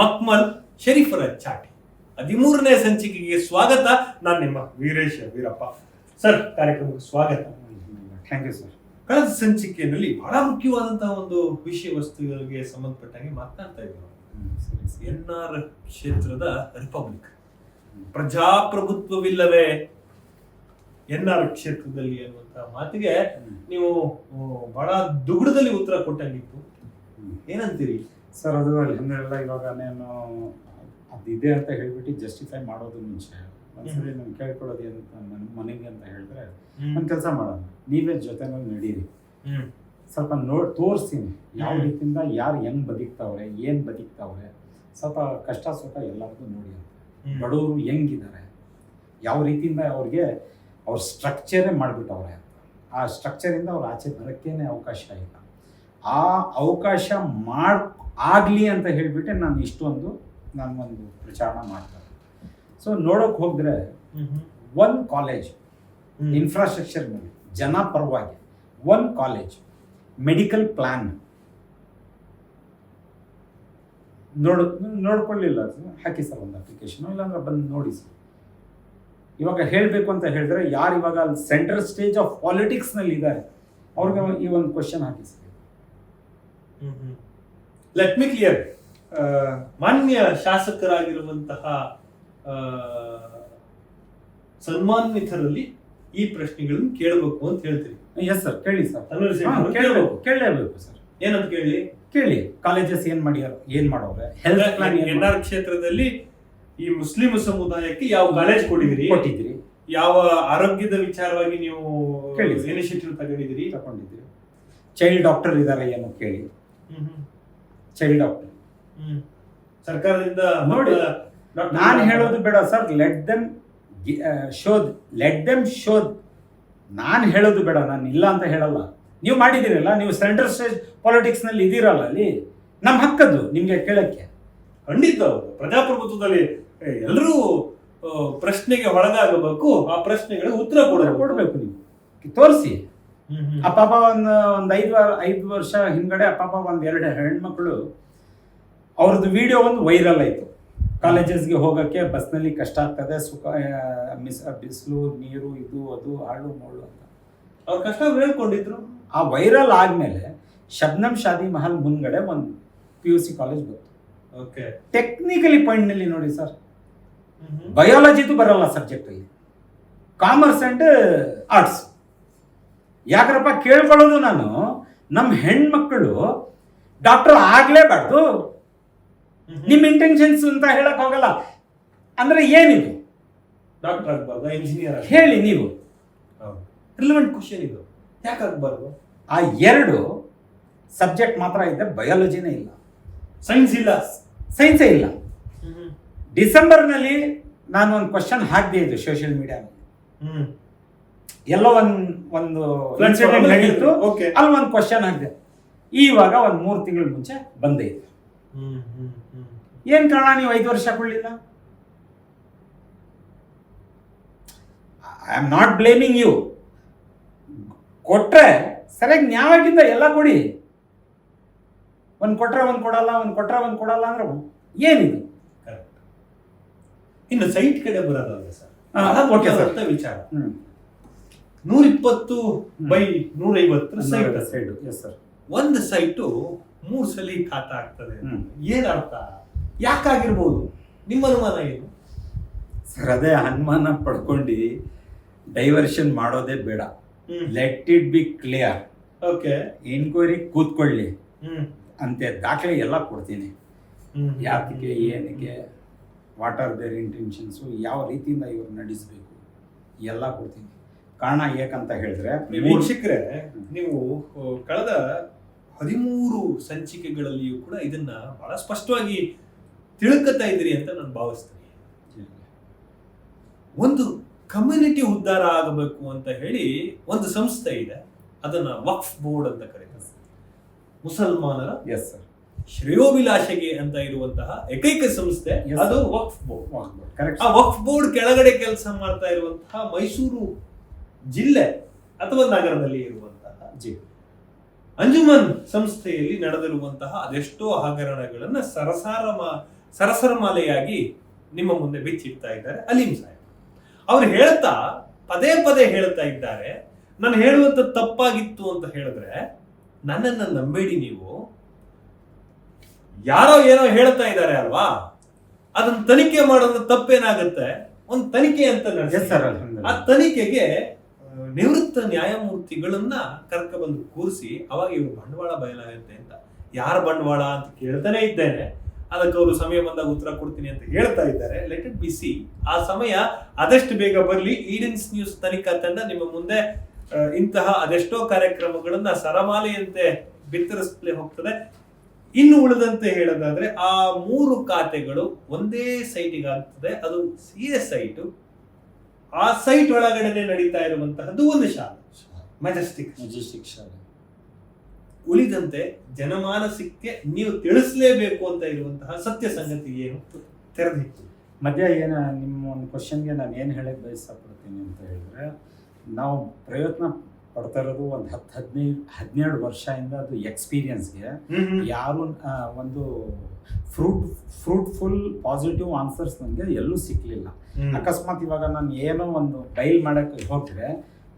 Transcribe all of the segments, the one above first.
ಮಕ್ಮಲ್ ಶರೀಫರ ಚಾಟಿ. ಹದಿಮೂರನೇ ಸಂಚಿಕೆಗೆ ಸ್ವಾಗತ. ನಾನು ನಿಮ್ಮ ವೀರೇಶ ವೀರಪ್ಪ. ಸರ್ ಕಾರ್ಯಕ್ರಮಕ್ಕೆ ಸ್ವಾಗತ. ಥ್ಯಾಂಕ್ ಯು ಸರ್ ಕಳೆದ ಸಂಚಿಕೆಯಲ್ಲಿ ಬಹಳ ಮುಖ್ಯವಾದಂತಹ ಒಂದು ವಿಷಯ ವಸ್ತುಗಳಿಗೆ ಸಂಬಂಧಪಟ್ಟಂಗೆ ಮಾತನಾಡ್ತಾ ಇದ್ದೀವಿ. ಎನ್ ಆರ್ ಕ್ಷೇತ್ರದ ರಿಪಬ್ಲಿಕ್. ಪ್ರಜಾಪ್ರಭುತ್ವವಿಲ್ಲವೇ ಎನ್ ಆರ್ ಕ್ಷೇತ್ರದಲ್ಲಿ ಅನ್ನುವಂತಹ ಮಾತಿಗೆ ನೀವು ಬಹಳ ದುಗುಡದಲ್ಲಿ ಉತ್ತರ ಕೊಟ್ಟಂಗಿತ್ತು. ಏನಂತೀರಿ? ಸರ್ ಅದು ಅಲ್ಹಮ್ದುಲಿಲ್ಲ ಇವಾಗ ನಾನು ಅದಿದೆ ಅಂತ ಹೇಳ್ಬಿಟ್ಟು ಜಸ್ಟಿಫೈ ಮಾಡೋದು ಮುಂಚೆ. ಒಂದ್ಸರಿ ನಾನು ಕೇಳ್ಕೊಳ್ಳೋದು ಏನಂತ ನನ್ನ ಮನೆಗೆ ಅಂತ ಹೇಳಿದ್ರೆ ನಾನು ಕೆಲಸ ಮಾಡೋಣ. ನೀವೇ ಜೊತೆನಲ್ಲಿ ನಡೀರಿ. ಸ್ವಲ್ಪ ನೋಡ್ ತೋರಿಸ್ತೀನಿ. ಯಾವ ರೀತಿಯಿಂದ ಯಾರು ಹೆಂಗ್ ಬದುಕ್ತಾವ್ರೆ ಏನು ಬದುಕ್ತಾವ್ರೆ ಸ್ವಲ್ಪ ಕಷ್ಟ ಸುಖ ಎಲ್ಲರಿಗೂ ನೋಡಿ ಅಂತ. ಬಡವರು ಹೆಂಗಿದ್ದಾರೆ ಯಾವ ರೀತಿಯಿಂದ ಅವ್ರಿಗೆ ಅವ್ರ ಸ್ಟ್ರಕ್ಚರೇ ಮಾಡಿಬಿಟ್ಟವ್ರೆ ಅಂತ. ಆ ಸ್ಟ್ರಕ್ಚರಿಂದ ಅವ್ರು ಆಚೆ ಬರೋಕ್ಕೇನೆ ಅವಕಾಶ ಇಲ್ಲ. ಆ ಅವಕಾಶ ಮಾಡ್ ಆಗಲಿ ಅಂತ ಹೇಳಿಬಿಟ್ಟೆ ನಾನು ಇಷ್ಟೊಂದು ನಾನು ಒಂದು ಪ್ರಚಾರ ಮಾಡ್ತಾರೆ ಸೊ ನೋಡೋಕೆ ಹೋದರೆ ಒನ್. ಒಂದು ಕಾಲೇಜ್. ಇನ್ಫ್ರಾಸ್ಟ್ರಕ್ಚರ್ ಮೇಲೆ ಜನ ಪರವಾಗಿ ಒಂದು ಕಾಲೇಜ್ ಮೆಡಿಕಲ್ ಪ್ಲ್ಯಾನ್ ನೋಡ್ ನೋಡ್ಕೊಳ್ಳಿಲ್ಲ ಹಾಕಿ ಸರ್ ಒಂದು ಅಪ್ಲಿಕೇಶನ್ ಇಲ್ಲಾಂದ್ರೆ ಬಂದು ನೋಡಿ ಸರ್. ಇವಾಗ ಹೇಳಬೇಕು ಅಂತ ಹೇಳಿದ್ರೆ ಯಾರು ಇವಾಗ ಅಲ್ಲಿ ಸೆಂಟ್ರಲ್ ಸ್ಟೇಜ್ ಆಫ್ ಪಾಲಿಟಿಕ್ಸ್ನಲ್ಲಿ ಇದ್ದಾರೆ ಅವ್ರಿಗೆ ಈ ಒಂದು ಕ್ವಶನ್ ಹಾಕಿ ಸರ್. ಲೆಟ್ ಮಿ ಕ್ಲಿಯರ್ ಮಾನ್ಯ ಶಾಸಕರಾಗಿರುವಂತಹ ಆ, ಸನ್ಮಾನಿತರಲ್ಲಿ ಈ ಪ್ರಶ್ನೆಗಳನ್ನು ಕೇಳಬೇಕು ಅಂತ ಹೇಳ್ತೀರಿ ಎಸ್ ಸರ್ ಕೇಳಿ ಸರ್ ಕೇಳಬೇಕು ಕೇಳಲೇಬೇಕು ಸರ್ ಏನಂತ ಕೇಳಿ? ಕೇಳಿ. ಕಾಲೇಜಸ್ ಏನ್ ಮಾಡ್ಯಾರ ಏನ್ ಮಾಡೋರೆ ಹೆಲ್ತ್ ಪ್ಲಾನ್ ಎನ್ ಆರ್ ಕ್ಷೇತ್ರದಲ್ಲಿ ಈ ಮುಸ್ಲಿಂ ಸಮುದಾಯಕ್ಕೆ ಯಾವ ಕಾಲೇಜ್ ಕೊಟ್ಟಿದ್ದೀರಿ? ಕೊಟ್ಟಿದ್ರಿ ಯಾವ ಆರೋಗ್ಯದ ವಿಚಾರವಾಗಿ ನೀವು ಕೇಳಿ. ಇನಿಷಿಯೇಟಿವ್ ತಗೊಂಡಿದ್ದೀರಿ? ತಗೊಂಡಿದ್ರಿ ಚೈಲ್ಡ್ ಡಾಕ್ಟರ್ ಇದ್ದಾರೆ ಏನು ಕೇಳಿ. ಹ್ಮ್ ಹ್ಮ್. Child doctor. ಸರ್ಕಾರದಿಂದ ನೋಡಿ, ನಾನು ಹೇಳೋದು ಬೇಡ sir. Let them showed. Let them showed. ನಾನು ಹೇಳೋದು ಬೇಡ ನಾನು ಇಲ್ಲ ಅಂತ ಹೇಳಲ್ಲ. ನೀವು ಮಾಡಿದ್ದೀರಲ್ಲ ನೀವು ಸೆಂಟ್ರಲ್ ಸ್ಟೇಜ್ ಪಾಲಿಟಿಕ್ಸ್ನಲ್ಲಿ ಇದ್ದೀರಲ್ಲ ಅಲ್ಲಿ. ನಮ್ಮ ಹಕ್ಕದ್ದು ನಿಮಗೆ ಕೇಳಕ್ಕೆ. ಖಂಡಿತ. ಪ್ರಜಾಪ್ರಭುತ್ವದಲ್ಲಿ ಎಲ್ಲರೂ ಪ್ರಶ್ನೆಗೆ ಒಳಗಾಗಬೇಕು. ಆ ಪ್ರಶ್ನೆಗಳಿಗೆ ಉತ್ತರ ಕೊಡಬೇಕು ನೀವು. ತೋರಿಸಿ. ಹ್ಮ್ ಹ್ಮ್. ಆ ಪಾಪ ಒಂದು ಒಂದು ಐದು ವಾರ ಐದು ವರ್ಷ ಹಿಂದ್ಗಡೆ ಅಪ್ಪಾಪ ಪಾಪ ಒಂದು ಎರಡು ಹೆಣ್ಮಕ್ಳು ಅವ್ರದ್ದು ವಿಡಿಯೋ ಒಂದು ವೈರಲ್ ಆಯಿತು. ಕಾಲೇಜಸ್ಗೆ ಹೋಗೋಕ್ಕೆ ಬಸ್ನಲ್ಲಿ ಕಷ್ಟ ಆಗ್ತದೆ ಸುಖ ಮಿಸ್ ಬಿಸಿಲು ನೀರು ಇದು ಅದು ಹಾಳು ಮೋಳು ಅಂತ. ಅವ್ರ ಕಷ್ಟ ಹೇಳ್ಕೊಂಡಿದ್ರು? ಆ ವೈರಲ್ ಆದಮೇಲೆ ಶಬ್ನಮ್ ಶಾದಿ ಮಹಲ್ ಮುಂದ್ಗಡೆ ಒಂದು ಪಿ ಯು ಸಿ ಕಾಲೇಜ್ ಬಂತು. ಓಕೆ. ಟೆಕ್ನಿಕಲಿ ಪಾಯಿಂಟ್ನಲ್ಲಿ ನೋಡಿ ಸರ್. ಬಯಾಲಜಿದು ಬರಲ್ಲ ಸಬ್ಜೆಕ್ಟ್ ಅಲ್ಲಿ. ಕಾಮರ್ಸ್ ಆ್ಯಂಡ್ ಆರ್ಟ್ಸ್ ಯಾಕ್ರಪ್ಪ ಕೇಳ್ಕೊಳ್ಳೋದು ನಾನು? ನಮ್ಮ ಹೆಣ್ಮಕ್ಳು ಡಾಕ್ಟರ್ ಆಗಲೇಬಾರ್ದು. ನಿಮ್ಮ ಇಂಟೆನ್ಷನ್ಸ್ ಅಂತ ಹೇಳಕ್ ಹೋಗಲ್ಲ. ಅಂದ್ರೆ ಏನಿದು? ಡಾಕ್ಟರ್ ಆಗ್ಬಾರ್ದು ಇಂಜಿನಿಯರ್ ಹೇಳಿ ನೀವು. ರಿಲವೆಂಟ್ ಕ್ವಶನ್ ಇದು. ಯಾಕೆ ಆಗ್ಬಾರ್ದು? ಆ ಎರಡು ಸಬ್ಜೆಕ್ಟ್ ಮಾತ್ರ ಇದೆ ಬಯಾಲಜಿನೇ ಇಲ್ಲ. ಸೈನ್ಸ್ ಇಲ್ಲ. ಸೈನ್ಸೇ ಇಲ್ಲ. ಡಿಸೆಂಬರ್ನಲ್ಲಿ ನಾನು ಒಂದು ಕ್ವಶನ್ ಹಾಕಿದೆ ಇದು ಸೋಷಿಯಲ್ ಮೀಡಿಯಾದಲ್ಲಿ ಎಲ್ಲೋ ಒಂದು ಒಂದು ಇನ್ಸಿಡೆಂಟ್ ನಡೀತು. ಅಲ್ಲಿ ಒಂದು ಕ್ವಶನ್ ಆಗಿದೆ. ಇವಾಗ ಒಂದು ಮೂರು ತಿಂಗಳ ಮುಂಚೆ ಬಂದೇ ಇದೆ. ಏನ್ ಕಾರಣ ನೀವು ಐದು ವರ್ಷ ಕೊಡ್ಲಿಲ್ಲ I am not blaming you ಕೊಟ್ರೆ ಸರಿಯಾಗಿ ನ್ಯಾಯವಾಗಿಂದ ಎಲ್ಲ ಕೊಡಿ. ಒಂದು ಕೊಟ್ರೆ ಒಂದು ಕೊಡಲ್ಲ ಒಂದು ಕೊಟ್ರೆ ಒಂದು ಕೊಡಲ್ಲ ಅಂದ್ರೆ ಏನಿದು. ಇನ್ನು ಸೈಟ್ ಕಡೆ ಬರೋದಲ್ಲ ಸರ್. ವಿಚಾರ. ನೂರಿಪ್ಪತ್ತು ಬೈ ನೂರೈವತ್ತರ ಸೈಟ್ ಸೈಡ್ ಎಸ್ ಸರ್ ಒಂದು ಸೈಟು ಮೂರು ಸಲ ಖಾತ ಆಗ್ತದೆ ಏನು ಅರ್ಥ ಯಾಕಾಗಿರ್ಬೋದು? ನಿಮ್ಮ ಅನುಮಾನ ಏನು? ಸರ್ ಅದೇ ಅನುಮಾನ ಪಡ್ಕೊಂಡು ಡೈವರ್ಷನ್ ಮಾಡೋದೇ ಬೇಡ. Let it be clear okay. Enquiry ಕೂತ್ಕೊಳ್ಳಿ. ಅಂತೆ ದಾಖಲೆ ಎಲ್ಲ ಕೊಡ್ತೀನಿ. ಯಾತಕ್ಕೆ ಏನಕ್ಕೆ ವಾಟ್ ಆರ್ ದೇರ್ ಇಂಟೆನ್ಷನ್ಸು ಯಾವ ರೀತಿಯಿಂದ ಇವರು ನಡೆಸಬೇಕು ಎಲ್ಲ ಕೊಡ್ತೀನಿ. ಕಾರಣ ಏಕಂತ ಹೇಳಿದ್ರೆ ವೀಕ್ಷಕರೇ ನೀವು ಕಳೆದ ಹದಿಮೂರು ಸಂಚಿಕೆಗಳಲ್ಲಿಯೂ ಕೂಡ ಇದನ್ನ ಬಹಳ ಸ್ಪಷ್ಟವಾಗಿ ತಿಳ್ಕೊತಾ ಇದ್ದೀರಿ ಅಂತ ನಾನು ಭಾವಿಸ್ತೀನಿ. ಒಂದು ಕಮ್ಯುನಿಟಿ ಉದ್ಧಾರ ಆಗಬೇಕು ಅಂತ ಹೇಳಿ ಒಂದು ಸಂಸ್ಥೆ ಇದೆ. ಅದನ್ನ ವಕ್ಫ್ ಬೋರ್ಡ್ ಅಂತ ಕರೀತಾರೆ. ಮುಸಲ್ಮಾನರ ಎಸ್ ಸರ್ ಶ್ರೇಯೋಭಿಲಾಷೆಗೆ ಅಂತ ಇರುವಂತಹ ಏಕೈಕ ಸಂಸ್ಥೆ ಅದು ವಕ್ಫ್ ಬೋರ್ಡ್. ಕರೆಕ್ಟ್ ಆ ವಕ್ಫ್ ಬೋರ್ಡ್ ಕೆಳಗಡೆ ಕೆಲಸ ಮಾಡ್ತಾ ಇರುವಂತಹ ಮೈಸೂರು ಜಿಲ್ಲೆ ಅಥವಾ ನಗರದಲ್ಲಿ ಇರುವಂತಹ ಜಿಲ್ಲೆ. ಅಂಜುಮನ್ ಸಂಸ್ಥೆಯಲ್ಲಿ ನಡೆದಿರುವಂತಹ ಅದೆಷ್ಟೋ ಹಗರಣಗಳನ್ನ ಸರಸಾರ ಮಾ- ಸರಸರಮಾಲೆಯಾಗಿ ನಿಮ್ಮ ಮುಂದೆ ಬಿಚ್ಚಿಡ್ತಾ ಇದ್ದಾರೆ ಅಲೀಂ ಸಾಹೇಬ್. ಅವ್ರು ಹೇಳ್ತಾ ಪದೇ ಪದೇ ಹೇಳ್ತಾ ಇದ್ದಾರೆ. ನಾನು ಹೇಳುವಂತ ತಪ್ಪಾಗಿತ್ತು ಅಂತ ಹೇಳಿದ್ರೆ ನನ್ನನ್ನ ನಂಬೇಡಿ ನೀವು. ಯಾರೋ ಏನೋ ಹೇಳ್ತಾ ಇದ್ದಾರೆ ಅಲ್ವಾ? ಅದನ್ನ ತನಿಖೆ ಮಾಡೋದು ತಪ್ಪೇನಾಗುತ್ತೆ? ಒಂದು ತನಿಖೆ ಅಂತ ನಡೆಸಿ. ಆ ತನಿಖೆಗೆ ನಿವೃತ್ತ ನ್ಯಾಯಮೂರ್ತಿಗಳನ್ನ ಕರ್ಕ ಬಂದು ಕೂರಿಸಿ ಅವಾಗ ಇವರು ಬಂಡವಾಳ ಬಯಲಾಗುತ್ತೆ ಅಂತ. ಯಾರ ಬಂಡವಾಳ ಅಂತ ಕೇಳ್ತಾನೆ ಇದ್ದೇನೆ. ಅದಕ್ಕೆ ಅವರು ಸಮಯ ಬಂದಾಗ ಉತ್ತರ ಕೊಡ್ತೀನಿ ಅಂತ ಹೇಳ್ತಾ ಇದ್ದಾರೆ. ಲೆಟ್ ಇಟ್ ಬಿ ಸಿ ಆ ಸಮಯ ಆದಷ್ಟು ಬೇಗ ಬರಲಿ. ಈಡನ್ಸ್ ನ್ಯೂಸ್ ತನಿಖಾ ತಂಡ ನಿಮ್ಮ ಮುಂದೆ ಇಂತಹ ಅದೆಷ್ಟೋ ಕಾರ್ಯಕ್ರಮಗಳನ್ನ ಸರಮಾಲೆಯಂತೆ ಬಿತ್ತರಿಸಲೇ ಹೋಗ್ತದೆ. ಇನ್ನು ಉಳಿದಂತೆ ಹೇಳೋದಾದ್ರೆ ಆ ಮೂರು ಖಾತೆಗಳು ಒಂದೇ ಸೈಟಿಗಾಗ್ತದೆ ಅದು ಸಿ ಎಸ್ ಸೈಟ್ ಆ ಸೈಟ್ ಒಳಗಡೆ ನಡೀತಾ ಇರುವಂತಹದ್ದು ಒಂದು ಶಾಲೆ. ಮೆಜೆಸ್ಟಿಕ್ ಮೆಜೆಸ್ಟಿಕ್ ಶಾಲೆ. ಉಳಿದಂತೆ ಜನಮಾನಸಕ್ಕೆ ನೀವು ತಿಳಿಸಲೇಬೇಕು ಅಂತ ಇರುವಂತಹ ಸತ್ಯ ಸಂಗತಿ ಏನು? ತೆರೆದಿತ್ತು. ಮಧ್ಯ ಏನ ನಿಮ್ಮ ಒಂದು ಕ್ವಶನ್ಗೆ ನಾನು ಏನು ಹೇಳಕ್ಕೆ ಬಯಸಪಡ್ತೀನಿ ಅಂತ ಹೇಳಿದ್ರೆ ನಾವು ಪ್ರಯತ್ನ ಪಡ್ತಾ ಇರೋದು ಒಂದು ಹತ್ತು ಹದಿನೈದು ಹದಿನೇಳು ವರ್ಷದಿಂದ ಅದು ಎಕ್ಸ್ಪೀರಿಯನ್ಸ್ಗೆ ಯಾರು ಒಂದು ಫ್ರೂಟ್ ಫ್ರೂಟ್ಫುಲ್ ಪಾಸಿಟಿವ್ ಆನ್ಸರ್ಸ್ ನನಗೆ ಎಲ್ಲೂ ಸಿಕ್ಕಲಿಲ್ಲ ಅಕಸ್ಮಾತ್ ಇವಾಗ ನಾನು ಏನೋ ಒಂದು ಬೈಲ್ ಮಾಡೋಕ್ಕೆ ಹೋದರೆ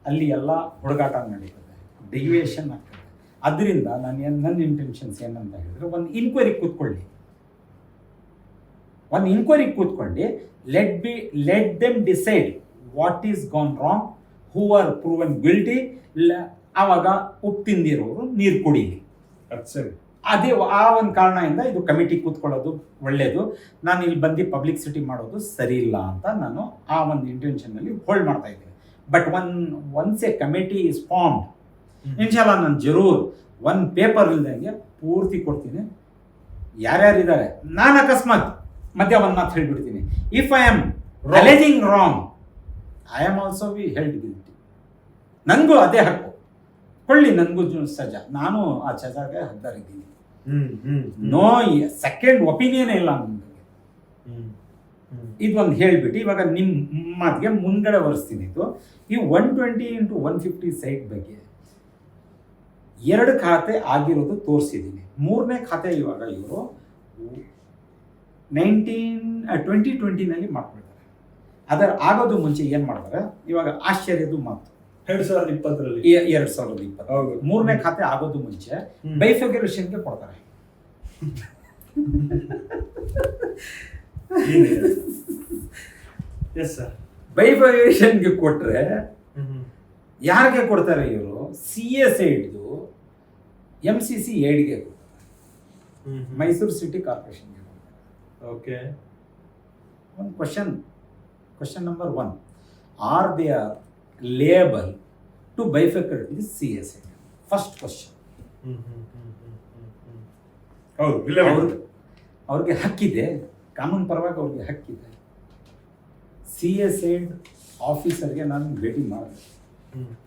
ಅಲ್ಲಿ ಎಲ್ಲ ಹುಡುಗಾಟ ನಡೀತದೆ. ಡಿವಿಯೇಷನ್ ಆಗ್ತದೆ. ಅದರಿಂದ ನಾನು ಏನು ನನ್ನ ಇಂಟೆನ್ಷನ್ಸ್ ಏನಂತ ಹೇಳಿದ್ರೆ ಒಂದು ಇನ್ಕ್ವೈರಿ ಕೂತ್ಕೊಳ್ಳಿ. ಒಂದು ಇನ್ಕ್ವೈರಿ ಕೂತ್ಕೊಂಡು let be let them decide what is gone wrong who are proven guilty ಆವಾಗ ಉಪ್ಪು ತಿಂದಿರೋರು ನೀರು ಕುಡೀಲಿ. ಅದು ಸರಿ ಅದೇ ಆ ಒಂದು ಕಾರಣದಿಂದ ಇದು ಕಮಿಟಿ ಕೂತ್ಕೊಳ್ಳೋದು ಒಳ್ಳೆಯದು ನಾನು ಇಲ್ಲಿ ಬಂದು ಪಬ್ಲಿಸಿಟಿ ಮಾಡೋದು ಸರಿ ಇಲ್ಲ ಅಂತ ನಾನು ಆ ಒಂದು ಇಂಟೆನ್ಷನಲ್ಲಿ ಹೋಲ್ಡ್ ಮಾಡ್ತಾ ಇದ್ದೀನಿ. But one once a committee is formed ಇನ್ಶಾಲ ನಾನು ಜರೂರ್ ಒನ್ ಪೇಪರ್ ಇಲ್ದಂಗೆ ಪೂರ್ತಿ ಕೊಡ್ತೀನಿ. ಯಾರ್ಯಾರಿದ್ದಾರೆ? ನಾನು ಅಕಸ್ಮಾತ್ ಮಧ್ಯ ಒಂದು ಮಾತು ಹೇಳ್ಬಿಡ್ತೀನಿ. If I am realising wrong I am also be held guilty ನನಗೂ ಅದೇ ಹಕ್ಕು. ಕೊಳ್ಳಿ ನನಗೂ ಸಜಾ. ನಾನು ಆ ಸಜಾಗೆ ಹದ್ದಾರಿದ್ದೀನಿ. ನೋ ಸೆಕೆಂಡ್ ಒಪಿನಿಯನ್ ಇಲ್ಲ ನನ್ನ ಇದೊಂದು ಹೇಳ್ಬಿಟ್ಟು ಇವಾಗ ನಿಮ್ಮ ಮಾತಿಗೆ ಮುಂದ್ಗಡೆ ಒರೆಸ್ತೀನಿ ಇದು. ಈ one twenty into one fifty site ಬಗ್ಗೆ ಎರಡು ಖಾತೆ ಆಗಿರೋದು ತೋರಿಸಿದ್ದೀನಿ ಮೂರನೇ ಖಾತೆ ಇವಾಗ ಇವರು ನೈನ್ಟೀನ್ ಟ್ವೆಂಟಿ ಟ್ವೆಂಟಿನಲ್ಲಿ ಮಾಡ್ಕೊಳ್ತಾರೆ ಅದರ ಆಗೋದು ಮುಂಚೆ ಏನು ಮಾಡ್ತಾರೆ? ಇವಾಗ ಆಶ್ಚರ್ಯದ್ದು ಮಾತು. ಎರಡ್ ಸಾವಿರದ ಇಪ್ಪತ್ತರಲ್ಲಿ. ಎರಡ್ ಸಾವಿರದ ಇಪ್ಪತ್ತು. ಹೌದು. ಮೂರನೇ ಖಾತೆ ಆಗೋದು ಮುಂಚೆ. ಬೈಫಿಗರೇಷನ್ಗೆ ಕೊಡ್ತಾರೆ. ಎಸ್ ಸರ್ ಕೊಟ್ರೆ ಯಾರಿಗೆ ಕೊಡ್ತಾರೆ ಇವರು? ಸಿ ಎಸ್ ಐಡ್ದು ಎಂ ಸಿ ಸಿ ಏಡ್ಗೆ ಮೈಸೂರು ಸಿಟಿ ಕಾರ್ಪೊರೇಷನ್ಗೆ ಕೊಡ್ತಾರೆ. ಓಕೆ ಒಂದು question question number one are they are liable to be affected the C S I first question ಹೌದು ಅವ್ರಿಗೆ ಅವ್ರಿಗೆ ಹಕ್ಕಿದೆ. ಕಾನೂನು ಪರವಾಗಿ ಅವ್ರಿಗೆ ಹಕ್ಕಿದೆ. ಸಿ ಎಸ್ ಎಡ್ ಆಫೀಸರ್ಗೆ ನಾನು ಭೇಟಿ ಮಾಡಿದೆ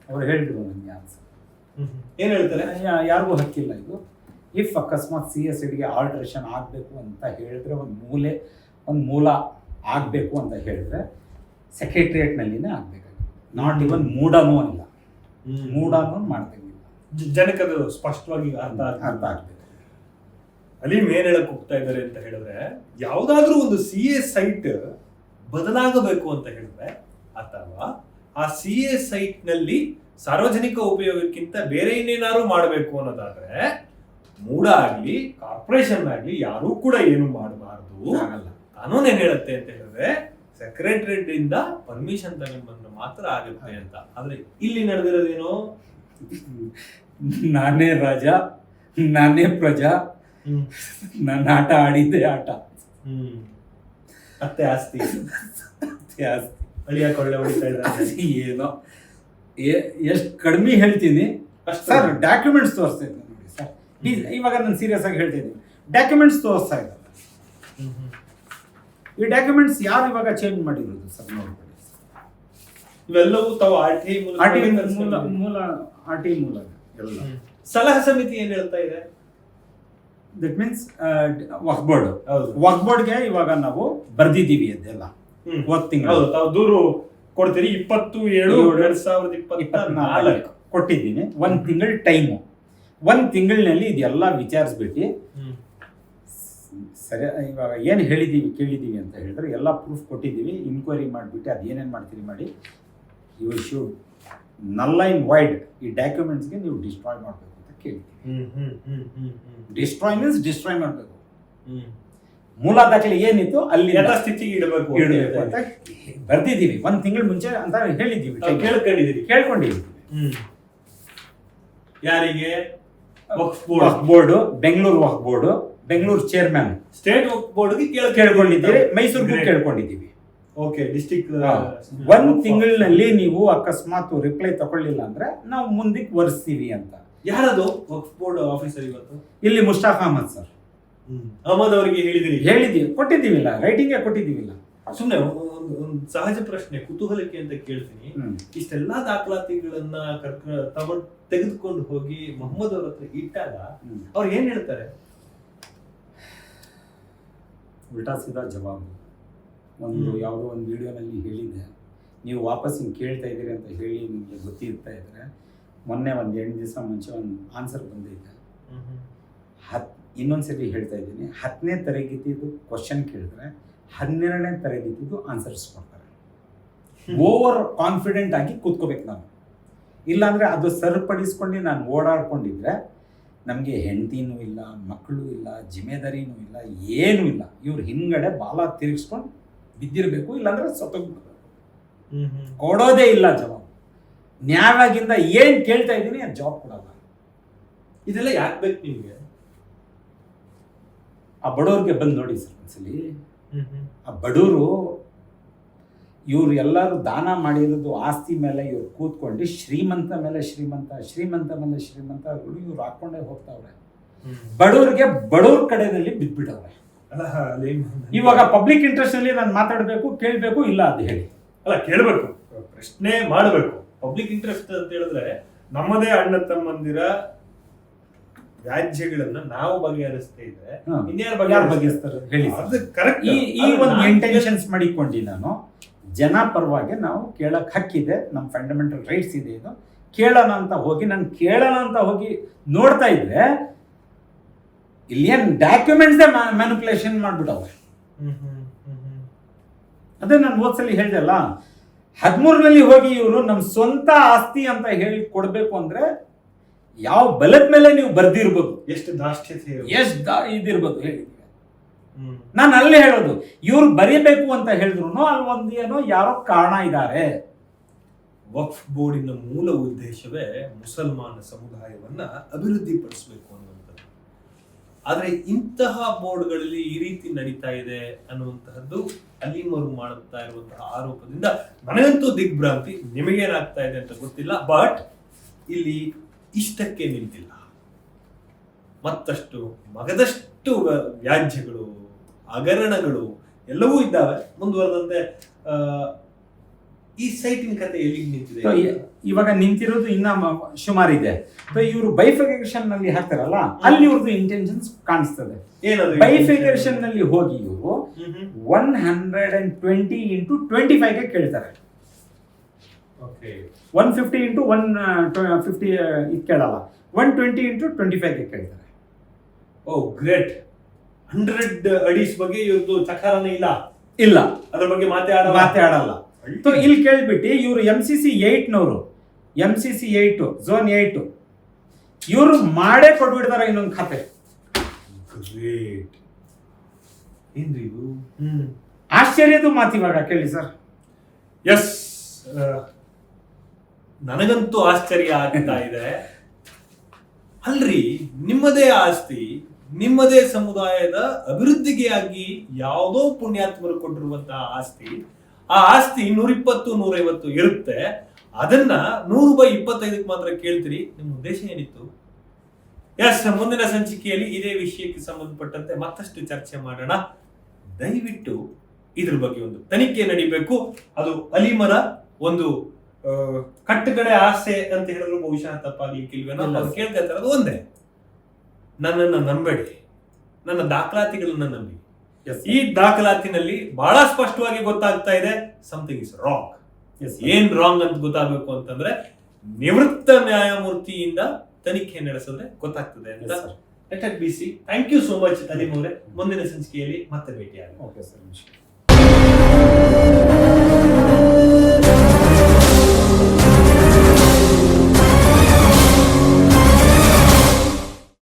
ಅವ್ರು ಹೇಳಿದ್ರು ನನಗೆ ಆನ್ಸರ್ ಏನು ಹೇಳ್ತಾರೆ? ಯಾರಿಗೂ ಹಕ್ಕಿಲ್ಲ ಇದು. ಇಫ್ ಅಕಸ್ಮಾತ್ ಸಿ ಎಸ್ ಐಡ್ಗೆ ಆಲ್ಟ್ರೇಷನ್ ಆಗಬೇಕು ಅಂತ ಹೇಳಿದ್ರೆ ಒಂದು ಮೂಲೆ ಒಂದು ಮೂಲ ಆಗಬೇಕು ಅಂತ ಹೇಳಿದ್ರೆ ಸೆಕ್ರೆಟ್ರಿಯೇಟ್ನಲ್ಲಿನೇ ಆಗಬೇಕಾಗಿತ್ತು. ನಾಟ್ ಇವನ್ ಮೂಡನೂ ಅಲ್ಲ. ಮೂಡನೂ ಮಾಡ್ದಂಗಿಲ್ಲ ಜನಕ್ಕೆ ಅದು ಸ್ಪಷ್ಟವಾಗಿ ಅರ್ಥ ಅರ್ಥ ಆಗ್ತದೆ. ಅಲ್ಲಿ ಏನ್ ಹೇಳಕ್ ಹೋಗ್ತಾ ಇದ್ದಾರೆ ಅಂತ ಹೇಳಿದ್ರೆ ಯಾವ್ದಾದ್ರೂ ಒಂದು ಸಿ ಎ ಸೈಟ್ ಬದಲಾಗಬೇಕು ಅಂತ ಹೇಳಿದ್ರೆ ಅಥವಾ ಆ ಸಿ ಎ ಸೈಟ್ನಲ್ಲಿ ಸಾರ್ವಜನಿಕ ಉಪಯೋಗಕ್ಕಿಂತ ಬೇರೆ ಇನ್ನೇನಾದ್ರು ಮಾಡಬೇಕು ಅನ್ನೋದಾದ್ರೆ ಮೂಡ ಆಗ್ಲಿ ಕಾರ್ಪೊರೇಷನ್ ಆಗ್ಲಿ ಯಾರೂ ಕೂಡ ಏನು ಮಾಡಬಾರ್ದು. ಆಗಲ್ಲ. ಕಾನೂನು ಏನ್ ಹೇಳುತ್ತೆ ಅಂತ ಹೇಳಿದ್ರೆ ಸೆಕ್ರೆಟರಿಯೇಟ್ ಇಂದ ಪರ್ಮಿಷನ್ ತಗೊಂಡ್ ಬಂದ್ರೆ ಮಾತ್ರ ಆಗುತ್ತೆ ಅಂತ. ಆದ್ರೆ ಇಲ್ಲಿ ನಡೆದಿರೋದೇನು? ನಾನೇ ರಾಜ ನಾನೇ ಪ್ರಜಾ ನನ್ನ ಆಟ ಆಡಿದ್ದೆ ಆಟ. ಹ್ಮ್. ಅತ್ತೆ ಆಸ್ತಿ. ಜಾಸ್ತಿ ಅಳಿಯ ಕೊಳ್ಳೆ ಹೊಡಿತಾ ಇದ್ದಾರೆ. ಏನೋ. ಎಷ್ಟು ಕಡಿಮೆ ಹೇಳ್ತೀನಿ. ಸರ್ ಡಾಕ್ಯುಮೆಂಟ್ಸ್ ತೋರಿಸ್ತಾ ನೋಡಿ ಸರ್ ಇವಾಗ ನಾನು ಸೀರಿಯಸ್ ಆಗಿ ಹೇಳ್ತಿದ್ದೀನಿ ಡಾಕ್ಯುಮೆಂಟ್ಸ್ ತೋರಿಸ್ತಾ ಇದ್ದಾರೆ. ಈ ಡಾಕ್ಯುಮೆಂಟ್ಸ್ ಯಾರು ಇವಾಗ ಚೇಂಜ್ ಮಾಡಿರೋದು ಸರ್ ನೋಡ್ಕೊಳ್ಳಿ ಇವೆಲ್ಲವೂ ತಾವು ಆರ್ ಟಿ ಆರ್ ಟಿ ಮೂಲ ಮೂಲ ಆರ್ ಟಿ ಮೂಲ ಎಲ್ಲ. ಸಲಹಾ ಸಮಿತಿ ಏನು ಹೇಳ್ತಾ ಇದೆ? That means Wakf board. ಹೌದು. ವಕ್ಬೋರ್ಡ್ಗೆ ಇವಾಗ ನಾವು ಬರ್ದಿದ್ದೀವಿ ಅದೆಲ್ಲ. ಒಂದು ತಿಂಗಳು. ಹೌದು ತಾವು ದೂರು ಕೊಡ್ತೀರಿ. ಇಪ್ಪತ್ತು ಏಳು ಎರಡ್ ಸಾವಿರದ ಇಪ್ಪತ್ತ ಇಪ್ಪತ್ನಾಲ್ಕು. ನಾಲ್ಕು ಕೊಟ್ಟಿದ್ದೀನಿ. ಒಂದು ತಿಂಗಳ ಟೈಮು. ಒಂದು ತಿಂಗಳಿನಲ್ಲಿ ಇದೆಲ್ಲ ವಿಚಾರಿಸ್ಬಿಟ್ಟು ಸರಿ ಇವಾಗ ಏನು ಹೇಳಿದ್ದೀವಿ ಕೇಳಿದ್ದೀವಿ ಅಂತ ಹೇಳಿದ್ರೆ ಎಲ್ಲ ಪ್ರೂಫ್ ಕೊಟ್ಟಿದ್ದೀವಿ. ಇನ್ಕ್ವೈರಿ ಮಾಡಿಬಿಟ್ಟು ಅದು ಏನೇನು ಮಾಡ್ತೀರಿ ಮಾಡಿ you should Nalla in wide ಈ ಡಾಕ್ಯುಮೆಂಟ್ಸ್ಗೆ ನೀವು ಡಿಸ್ಟ್ರಾಯ್ ಮಾಡಬೇಕು ಅಂತ ಕೇಳಿದ್ದೀವಿ ಡಿಸ್ಟ್ರಾಯ್ ಮೀನ್ಸ್ ಡಿಸ್ಟ್ರಾಯ್ ಮಾಡಬೇಕು. ಮೂಲ ದಾಖಲೆ ಏನಿತ್ತು ಅಲ್ಲಿ ಸ್ಥಿತಿಗೆ ಇಡಬೇಕು ಇಡಬೇಕು ಅಂತ ಬರ್ದಿದ್ದೀವಿ. ಒಂದು ತಿಂಗಳ ಮುಂಚೆ ಅಂತ ಹೇಳಿದ್ದೀವಿ. ಕೇಳ್ಕೊಂಡಿದ್ದೀವಿ. ಕೇಳ್ಕೊಂಡಿದ್ದೀವಿ ಯಾರಿಗೆ? Waqf board Bengaluru Waqf board. Bengaluru chairman state board ಬೋರ್ಡ್ಗೆ ಕೇಳ್ಕೊಂಡಿದ್ದೀರಿ. ಮೈಸೂರಿಗೂ ಕೇಳ್ಕೊಂಡಿದ್ದೀವಿ. ಓಕೆ ಡಿಸ್ಟಿಕ್ ಹಾ. ಒಂದ್ ತಿಂಗಳಿನಲ್ಲಿ ನೀವು ಅಕಸ್ಮಾತ್ ರಿಪ್ಲೈ ತಗೊಳ್ಳಿಲ್ಲ ಅಂದ್ರೆ ನಾವು ಮುಂದಕ್ಕೆ ವರ್ಸ್ತೀವಿ ಅಂತ. ಯಾರದು? ವಕ್ಫ್ ಬೋರ್ಡ್ ಆಫೀಸರ್ ಇವತ್ತು? ಇಲ್ಲಿ ಮುಷ್ತಾಕ್ ಅಹಮದ್ ಸರ್. ಅಹಮದ್ ಅವರಿಗೆ ಹೇಳಿದಿರಿ. ಹೇಳಿದೀವಿ ಕೊಟ್ಟಿದ್ದೀವಿಲ್ಲ. ರೈಟಿಂಗ್ ಕೊಟ್ಟಿದ್ದೀವಿಲ್ಲ. ಸುಮ್ಮನೆ ಒಂದು ಸಹಜ ಪ್ರಶ್ನೆ ಕುತೂಹಲಕ್ಕೆ ಅಂತ ಕೇಳ್ತೀನಿ. ಇಷ್ಟೆಲ್ಲಾ ದಾಖಲಾತಿಗಳನ್ನ ಕರ್ಕ ತಗೊಂಡ್ ತೆಗೆದುಕೊಂಡು ಹೋಗಿ ಮೊಹಮ್ಮದ್ ಅವ್ರ ಹತ್ರ ಇಟ್ಟಾಗ. ಅವ್ರು ಏನ್ ಹೇಳ್ತಾರೆ? ಉಲ್ಟಾ ಸೀದಾ ಜವಾಬು. ಒಂದು. ಯಾವುದೋ ಒಂದು ವಿಡಿಯೋನಲ್ಲಿ ಹೇಳಿದೆ ನೀವು ವಾಪಸ್ ಹಿಂಗೆ ಕೇಳ್ತಾ ಇದ್ದೀರಿ ಅಂತ ಹೇಳಿ ನಿಮಗೆ ಗೊತ್ತಿರ್ತಾ ಇದ್ರೆ ಮೊನ್ನೆ ಒಂದು ಎಂಟು ದಿವಸ ಮುಂಚೆ ಒಂದು ಆನ್ಸರ್ ಬಂದಿದೆ ಹತ್ ಇನ್ನೊಂದ್ಸರಿ ಹೇಳ್ತಾ ಇದ್ದೀನಿ. ಹತ್ತನೇ ತರಗತಿದು ಕ್ವಶನ್ ಕೇಳಿದ್ರೆ ಹನ್ನೆರಡನೇ ತರಗತಿದು ಆನ್ಸರ್ಸ್ ಕೊಡ್ತಾರೆ. ಓವರ್ ಕಾನ್ಫಿಡೆಂಟ್ ಆಗಿ ಕೂತ್ಕೋಬೇಕು ನಾನು. ಇಲ್ಲಾಂದ್ರೆ ಅದು ಸರಿಪಡಿಸ್ಕೊಂಡು ನಾನು ಓಡಾಡ್ಕೊಂಡಿದ್ರೆ ನಮಗೆ ಹೆಂಡತಿನೂ ಇಲ್ಲ ಮಕ್ಕಳು ಇಲ್ಲ ಜಿಮ್ಮೆದಾರಿನೂ ಇಲ್ಲ ಏನೂ ಇಲ್ಲ. ಇವ್ರ ಹಿಂಗಡೆ ಬಾಲ ತಿರುಗಿಸ್ಕೊಂಡು ಬಿದ್ದಿರಬೇಕು ಇಲ್ಲಾಂದ್ರೆ ಸತ್ತೋಗ್ಬಿಡ್ಬೇಕು. ಕೊಡೋದೇ ಇಲ್ಲ ಜವಾಬ್. ನ್ಯಾಯವಾಗಿಂದ ಏನು ಕೇಳ್ತಾ ಇದ್ದೀನಿ ಅದು ಜಾಬ್ ಕೊಡಲ್ಲ. ಇದೆಲ್ಲ ಯಾಕೆ ಬೇಕು ನಿಮಗೆ? ಆ ಬಡವ್ರಿಗೆ ಬಂದು ನೋಡಿ ಸರ್ ಒಂದ್ಸಲಿ ಆ ಬಡವರು ಇವ್ರು ಎಲ್ಲರೂ ದಾನ ಮಾಡಿರೋದು ಆಸ್ತಿ ಮೇಲೆ ಇವ್ರು ಕೂತ್ಕೊಂಡು ಶ್ರೀಮಂತ ಮೇಲೆ ಶ್ರೀಮಂತ ಶ್ರೀಮಂತ ಮೇಲೆ ಶ್ರೀಮಂತ ಇವ್ರು ಹಾಕೊಂಡೇ ಹೋಗ್ತಾವ್ರೆ. ಬಡವ್ರಿಗೆ ಬಡವ್ರ ಕಡೆಯಲ್ಲಿ ಬಿದ್ದ್ಬಿಟ್ಟವ್ರೆ ಇವಾಗ ಪಬ್ಲಿಕ್ ಇಂಟ್ರೆಸ್ಟ್ ಅಲ್ಲಿ ನಾನು ಮಾತಾಡಬೇಕು ಕೇಳಬೇಕು ಇಲ್ಲ ಅಂತ ಹೇಳಿ. ಅಲ್ಲ ಕೇಳಬೇಕು. ಪ್ರಶ್ನೆ ಮಾಡಬೇಕು. ಪಬ್ಲಿಕ್ ಇಂಟ್ರೆಸ್ಟ್ ಅಂತ ಹೇಳಿದ್ರೆ ನಮ್ಮದೇ ಅಣ್ಣ ತಮ್ಮಂದಿರ ವ್ಯಾಜ್ಯಗಳನ್ನ ನಾವು ಬಗೆಹರಿಸ್ತಾ ಇದ್ರೆ. ಇನ್ಯಾರ ಯಾರು ಬಗೆಹರಿಸ್ತಾರೆ? ಹೇಳಿ ಅದು ಕರೆಕ್ಟ್ ಈ ಈ ಒಂದು ಇಂಟೆನ್ಷನ್ಸ್ ಮಾಡಿಕೊಂಡಿ ನಾನು. ಜನ ಪರವಾಗಿ ನಾವು ಕೇಳಕ್ ಹಕ್ಕಿದೆ ನಮ್ಮ ಫಂಡಮೆಂಟಲ್ ರೈಟ್ಸ್ ಇದೆ ಇದು ಕೇಳೋಣ ಅಂತ ಹೋಗಿ ನಾನು ಕೇಳೋಣ ಅಂತ ಹೋಗಿ ನೋಡ್ತಾ ಇದ್ರೆ ಇಲ್ಲೇನು ಡಾಕ್ಯುಮೆಂಟ್ಸ್ ಮ್ಯಾನುಪುಲೇಷನ್ ಮಾಡಿಬಿಟ್ಟವೆ ಅದೇ ನಾನು ಓದ್ಸಲಿ ಹೇಳಿದೆ ಅಲ್ಲ ಹದಿಮೂರನಲ್ಲಿ ಹೋಗಿ ಇವರು ನಮ್ಮ ಸ್ವಂತ ಆಸ್ತಿ ಅಂತ ಹೇಳಿ ಕೊಡಬೇಕು ಅಂದ್ರೆ ಯಾವ ಬಲದ ಮೇಲೆ ನೀವು ಬರ್ದಿರ್ಬೋದು ಎಷ್ಟು ದಾಷ್ಟ್ಯತೆ. ಎಷ್ಟು ದಾ ಇದಿರ್ಬೋದು ಹೇಳಿ. ನಾನು ಅಲ್ಲಿ ಹೇಳೋದು ಇವ್ರು ಬರೀಬೇಕು ಅಂತ ಹೇಳಿದ್ರು ಅಲ್ಲಿ ಒಂದು ಏನೋ ಯಾರೋ ಕಾರಣ ಇದ್ದಾರೆ ವಕ್ಫ್ ಬೋರ್ಡಿನ ಮೂಲ ಉದ್ದೇಶವೇ ಮುಸಲ್ಮಾನ ಸಮುದಾಯವನ್ನ ಅಭಿವೃದ್ಧಿಪಡಿಸಬೇಕು ಅನ್ನುವಂಥದ್ದು. ಆದರೆ ಇಂತಹ ಬೋರ್ಡ್ಗಳಲ್ಲಿ ಈ ರೀತಿ ನಡೀತಾ ಇದೆ ಅನ್ನುವಂತಹದ್ದು ಅಲೀಮರು ಮಾಡುತ್ತಾ ಇರುವಂತಹ ಆರೋಪದಿಂದ ನನಗಂತೂ ದಿಗ್ಭ್ರಾಂತಿ ನಿಮಗೇನಾಗ್ತಾ ಇದೆ ಅಂತ ಗೊತ್ತಿಲ್ಲ ಬಟ್ ಇಲ್ಲಿ ಇಷ್ಟಕ್ಕೆ ನಿಂತಿಲ್ಲ. ಮತ್ತಷ್ಟು ಮಗದಷ್ಟು ವ್ಯ- ವ್ಯಾಜ್ಯಗಳು ಹಗರಣಗಳು ಎಲ್ಲವೂ ಇದ್ದಾವೆ. ಮುಂದುವರೆದಂತೆ ಈ ಸೈಟಿನ ಕತೆ ಎಲ್ಲಿಗೆ ನಿಂತಿದೆ? ಇವಾಗ ನಿಂತಿರೋದು ಇನ್ನ ಸುಮಾರಿದೆ ಸುಮಾರು ಇದೆ. ಸೊ ಇವರು ಬೈಫಿಕೇಶನ್ನಲ್ಲಿ ಹಾಕ್ತಾರಲ್ಲ ಅಲ್ಲಿ ಇವ್ರದ್ದು ಇಂಟೆನ್ಷನ್ಸ್ ಕಾಣಿಸ್ತದೆ. ಬೈಫಿಕೇಶನ್ನಲ್ಲಿ ಹೋಗಿ ಇವರು. One hundred and twenty into twenty ಫೈವ್ಗೆ ಕೇಳ್ತಾರೆ. One fifty into one fifty ಇದು ಕೇಳಲ್ಲ. ಒನ್ ಟ್ವೆಂಟಿ ಇಂಟು ಟ್ವೆಂಟಿ ಫೈವ್ಗೆ ಕೇಳ್ತಾರೆ. ಓ ಗ್ರೇಟ್ ಹಂಡ್ರೆಡ್ ಅಡೀಸ್ ಬಗ್ಗೆ ಇವ್ರದ್ದು ಚಕಾರನೇ ಇಲ್ಲ. ಇಲ್ಲ. ಅದ್ರ ಬಗ್ಗೆ ಮಾತೇ ಮಾತಾಡಲ್ಲ ಮಾತೇ ಆಡಲ್ಲ. ಸೊ ಇಲ್ಲಿ ಕೇಳ್ಬಿಟ್ಟು ಇವರು M C C ಏಯ್ಟ್ನವರು. M C C eight zone eight. ಇವರು ಮಾಡೇ ಕೊಟ್ಬಿಡ್ತಾರೆ ಇನ್ನೊಂದು ಖಾತೆ. ಏನ್ರಿ ಇದು? ಹ್ಮ್. ಆಶ್ಚರ್ಯದ ಮಾತು ಇವಾಗ ಕೇಳಿ ಸರ್. ಎಸ್ ನನಗಂತೂ ಆಶ್ಚರ್ಯ ಆಗ್ತಾ ಇದೆ. ಅಲ್ರಿ ನಿಮ್ಮದೇ ಆಸ್ತಿ. ನಿಮ್ಮದೇ ಸಮುದಾಯದ ಅಭಿವೃದ್ಧಿಗೆ ಆಗಿ ಯಾವುದೋ ಪುಣ್ಯಾತ್ಮರು ಕೊಟ್ಟಿರುವಂತಹ ಆಸ್ತಿ ಆ ಆಸ್ತಿ ನೂರಿಪ್ಪತ್ತು ನೂರೈವತ್ತು ಇರುತ್ತೆ. ಅದನ್ನ ನೂರು ಬೈ ಇಪ್ಪತ್ತೈದಕ್ಕೆ ಮಾತ್ರ ಕೇಳ್ತೀರಿ. ನಿಮ್ಮ ಉದ್ದೇಶ ಏನಿತ್ತು? ಎಸ್ ಮುಂದಿನ ಸಂಚಿಕೆಯಲ್ಲಿ ಇದೇ ವಿಷಯಕ್ಕೆ ಸಂಬಂಧಪಟ್ಟಂತೆ ಮತ್ತಷ್ಟು ಚರ್ಚೆ ಮಾಡೋಣ. ದಯವಿಟ್ಟು ಇದ್ರ ಬಗ್ಗೆ ಒಂದು ತನಿಖೆ ನಡಿಬೇಕು. ಅದು ಅಲಿಮರ ಒಂದು ಕಟ್ಟುಗಡೆ ಆಸೆ ಅಂತ ಹೇಳಿದ್ರು ಬಹುಶಃ ತಪ್ಪಾಗ್ಲಿಕ್ಕಿಲ್ವೇನೋ. ಕೇಳ್ತಾ ಇರೋದು ಒಂದೇ. ನನ್ನನ್ನು ನಂಬೇಡಿ ನನ್ನ ದಾಖಲಾತಿಗಳನ್ನು ನಂಬಿ. ಈ ದಾಖಲಾತಿನಲ್ಲಿ ಬಹಳ ಸ್ಪಷ್ಟವಾಗಿ ಗೊತ್ತಾಗ್ತಾ ಇದೆ ಸಮಥಿಂಗ್ ಇಸ್ ರಾಂಗ್ ಏನ್ ರಾಂಗ್ ಅಂತ ಗೊತ್ತಾಗಬೇಕು ಅಂತಂದ್ರೆ ನಿವೃತ್ತ ನ್ಯಾಯಮೂರ್ತಿಯಿಂದ ತನಿಖೆ ನಡೆಸಿದ್ರೆ ಗೊತ್ತಾಗ್ತದೆ ಅಂತ. Let it be seen thank you so much ಅದೇ ಅವರೇ ಮುಂದಿನ ಸಂಚಿಕೆಯಲ್ಲಿ ಮತ್ತೆ ಭೇಟಿಯಾಗ ಓಕೆ ಸರ್ ನಮಸ್ಕಾರ